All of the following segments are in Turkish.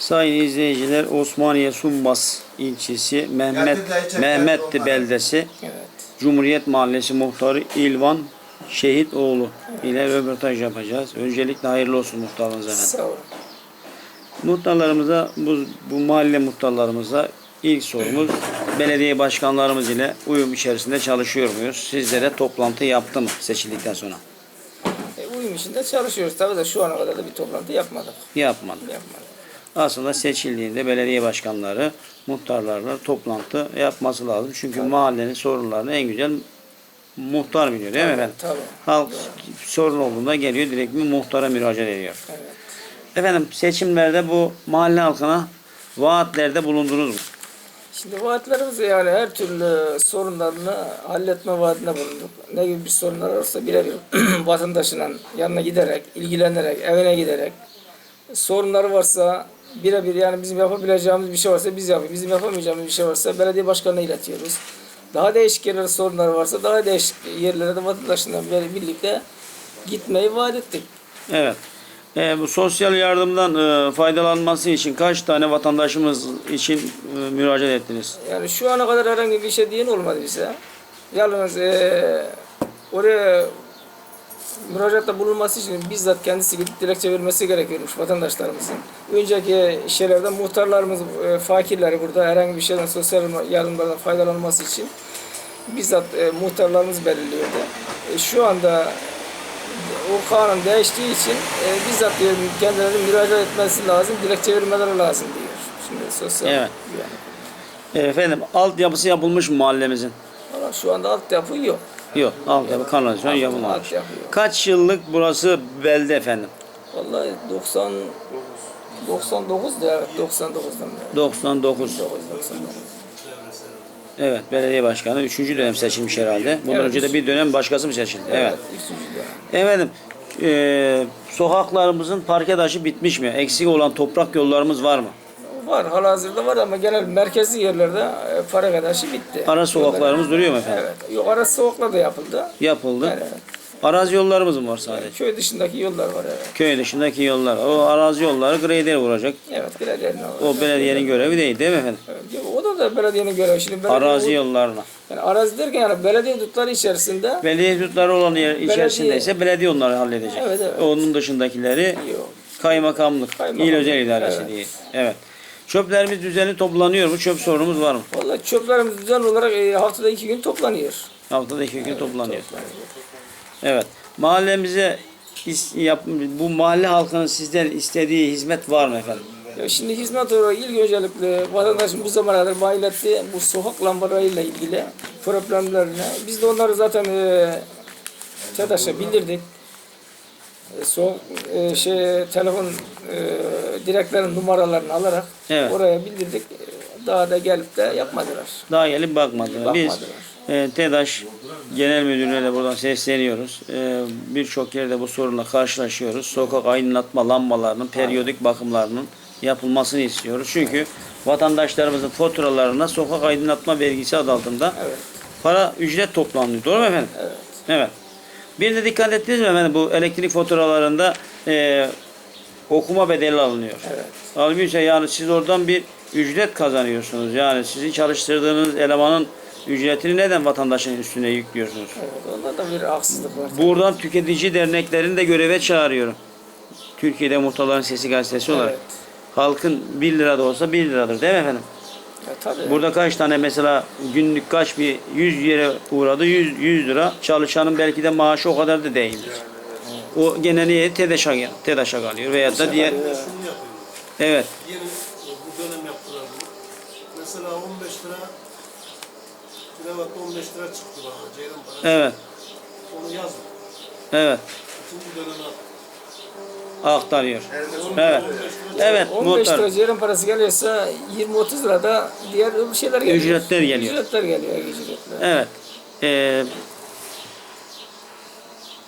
Sayın izleyiciler Osmaniye Sumbas ilçesi Mehmet Mehmetli beldesi Evet. Cumhuriyet Mahallesi muhtarı İlvan Şehitoğlu ile röportaj yapacağız. Öncelikle hayırlı olsun muhtarınız efendim. Sağ olun. Muhtarlarımıza bu, bu mahalle muhtarlarımıza ilk sorumuz belediye başkanlarımız ile uyum içerisinde çalışıyor muyuz? Sizlere toplantı yaptı mı seçildikten sonra? E, uyum içinde çalışıyoruz. Tabii de şu ana kadar da bir toplantı yapmadık. Yapmadı. Yapmadık. Aslında seçildiğinde belediye başkanları muhtarlarla toplantı yapması lazım. Çünkü mahallenin sorunlarını en güzel muhtar biliyor değil mi efendim? Tabii. Halk sorun olduğunda geliyor direkt bir muhtara müracaat ediyor. Evet. Efendim seçimlerde bu mahalle halkına vaatlerde bulundunuz mu? Şimdi vaatlerimiz yani her türlü sorunlarını halletme vaadine bulunduk. Ne gibi bir sorunlar varsa birebir vatandaşının yanına giderek, ilgilenerek, evine giderek sorunları varsa birebir yani bizim yapabileceğimiz bir şey varsa biz yapıyoruz. Bizim yapamayacağımız bir şey varsa belediye başkanına iletiyoruz. Daha değişik yerlerde sorunlar varsa daha değişik yerlere de vatandaşla birlikte gitmeyi vaat ettik. Evet. Ee, bu sosyal yardımdan e, faydalanması için kaç tane vatandaşımız için e, müracaat ettiniz? Yani şu ana kadar herhangi bir şey diyen olmadı bize. Yalnız eee, oraya müracaatta bulunması için bizzat kendisi gidip dilekçe vermesi gerekiyormuş vatandaşlarımızın. Önceki şeylerde muhtarlarımız, eee, fakirleri burada herhangi bir şeyden sosyal yardımlardan faydalanması için bizzat eee, muhtarlarımız belirliyordu. E, şu anda o kanun değiştiği için eee, bizzat diyor, kendilerinin müracaat etmesi lazım, dilekçe vermeleri lazım diyor. Şimdi sosyal Evet. güvenlik. E, efendim altyapısı yapılmış mı mahallemizin? Valla şu anda altyapı yok. Yok. Altyapı kanalizasyon yapılmamış. Altyapı yok. Kaç yıllık burası belde efendim? Vallahi 90 99 da evet 99'dan beri. 99. 99. Evet belediye başkanı 3. dönem seçilmiş herhalde. Bundan Evet. önce de bir dönem başkası mı seçildi? Evet. üçüncü dönem. Efendim e, sokaklarımızın parke taşı bitmiş mi? Eksik olan toprak yollarımız var mı? Var halihazırda var ama genel merkezi yerlerde e, para kadaşı bitti. Ara sokaklarımız duruyor mu efendim? Evet. Yok ara sokaklar da yapıldı. Yapıldı. Evet. Arazi yollarımız mı var sadece? Köy dışındaki yollar var evet. Köy dışındaki yollar. O arazi yolları grader vuracak. Evet belediyenin var. O belediyenin görevi değil değil mi efendim? Evet. O da da belediyenin görevi. Şimdi belediye, Arazi yollarına. Yani arazi derken yani belediye hudutları içerisinde Belediye hudutları olan yer içerisinde ise belediye onları halledecek. Evet, evet. Onun dışındakileri yok. kaymakamlık, Kaymakamlık, il özel idaresi evet. değil. Evet. Çöplerimiz düzenli toplanıyor mu? Çöp sorunumuz var mı? Vallahi çöplerimiz düzenli olarak e, haftada iki gün toplanıyor. Haftada iki gün toplanıyor. Toplanıyor. Evet. Mahallemize yap, bu mahalle halkının sizden istediği hizmet var mı efendim? Ya şimdi hizmet olarak ilk öncelikle vatandaşın bu zamana kadar mailletti bu sokak lambalarıyla ilgili problemlerini. Biz de onları zaten e, TEDAŞ'a bildirdik. E, soğuk e, şey telefon e, direklerin numaralarını alarak Evet. oraya bildirdik. E, Daha da gelip de yapmadılar. Daha gelip bakmadılar. Biz Bakmadılar. e, TEDAŞ Genel Müdürlüğü'ne de buradan sesleniyoruz. E, Birçok yerde bu sorunla karşılaşıyoruz. Sokak aydınlatma lambalarının periyodik bakımlarının yapılmasını istiyoruz. Çünkü vatandaşlarımızın faturalarına sokak aydınlatma vergisi adı altında Evet. para ücret toplanıyor. Doğru mu efendim? Evet. Evet. Bir de dikkat ettiniz mi efendim bu elektrik faturalarında e, okuma bedeli alınıyor. Evet. Halbuki yani siz oradan bir ücret kazanıyorsunuz. Yani sizi çalıştırdığınız elemanın ücretini neden vatandaşın üstüne yüklüyorsunuz? Evet. Onda da bir haksızlık var. Buradan tüketici derneklerini de göreve çağırıyorum. Türkiye'de Muhtarların Sesi gazetesi olarak. Evet. Halkın 1 lira da olsa 1 liradır değil mi efendim? Ya, tabii. Burada kaç tane mesela günlük kaç bir 100 yere uğradı 100, 100 lira çalışanın belki de maaşı o kadar da değildir. O gene niye TEDAŞ'a, TEDAŞ'a kalıyor veyahut da diğer evet Yeni e, bu dönem yaptılar bunu. Mesela 15 lira kilowatt 15 lira çıktı bana Ceylan parası. evet Onu yazdım. evet İkinci döneme aktarıyor. Evet. Evet 15 muhtar. lira ceylan parası geliyorsa 20-30 lira da diğer öbür şeyler geliyor. Ücretler geliyor. Ücretler geliyor. ek Ücretler. Evet. Ee,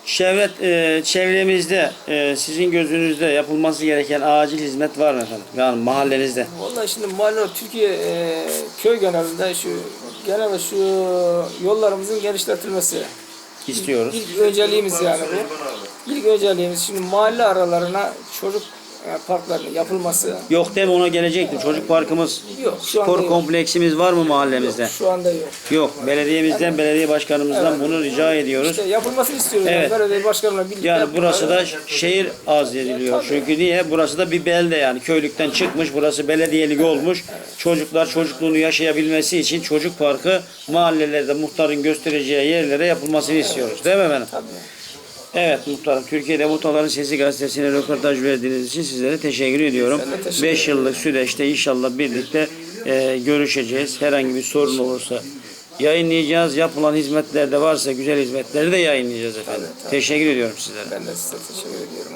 çevre, e, çevremizde e, sizin gözünüzde yapılması gereken acil hizmet var mı efendim? Yani mahallenizde. Vallahi şimdi mahalle Türkiye e, köy genelinde şu genelde şu yollarımızın genişletilmesi. istiyoruz. İlk önceliğimiz yani bu. İlk önceliğimiz şimdi mahalle aralarına çocuk e, parkların yapılması Yok deme ona gelecektim. Çocuk parkımız, yok. Spor yok. kompleksimiz var mı mahallemizde? Şu anda yok. Yok. Belediyemizden, belediye başkanımızdan bunu rica ediyoruz. İşte yapılmasını istiyoruz. Evet. Yani. Belediye başkanıyla birlikte. Yani burası da şehir az ediliyor. Çünkü niye? Burası da bir belde yani. Köylükten çıkmış. Burası belediyelik olmuş. Çocuklar çocukluğunu yaşayabilmesi için çocuk parkı mahallelerde muhtarın göstereceği yerlere yapılmasını istiyoruz. Değil mi efendim? Tabii. Evet muhtarım. Türkiye'de Muhtarların Sesi gazetesine röportaj verdiğiniz için sizlere teşekkür ediyorum. Teşekkür 5 yıllık süreçte inşallah birlikte e, görüşeceğiz. Herhangi bir sorun olursa yayınlayacağız. Yapılan hizmetlerde varsa güzel hizmetleri de yayınlayacağız efendim. Teşekkür ediyorum sizlere. Ben de size teşekkür ediyorum.